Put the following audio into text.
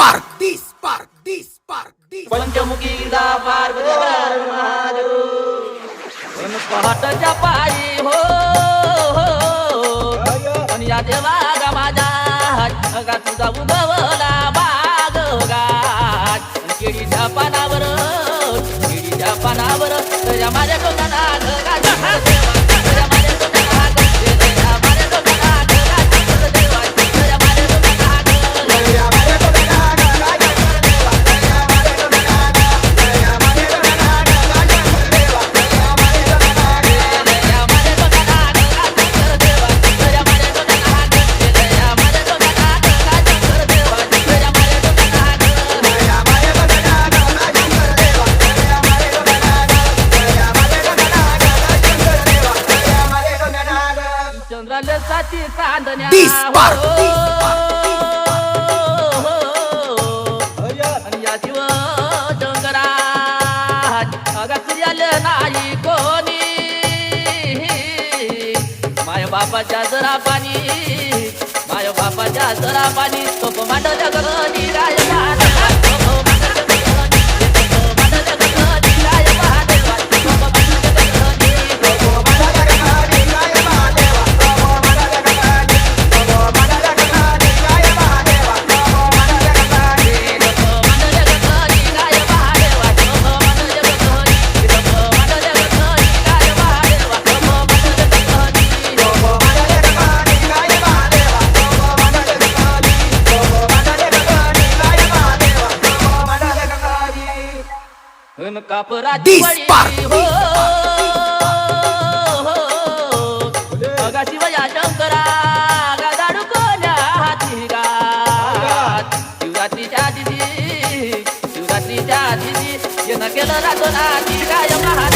Park this park this park this पंचमुखीला Parvati Mahadev पण पायी हो आणि या देवा माझ्या गा तुझा उगवला बाग गात केळीच्या पानावर केळीच्या पानावर माझ्या डोक्याला चंद्राले चांदण्या या जीव डोंगरात अगा सूर्याले नाही कोणी? माय बापाच्या जरा पाणी माय बापाच्या जरा पाणी तोप मांडल्या गगनी राहिला कापराची वडी हो अगा शिवया शंकरा गादाडू कोण्या हाती गात शिवरात्रीच्या दिदी शिवरात्रीच्या दिदी येणं केलं रातो ना ती काय महादेवा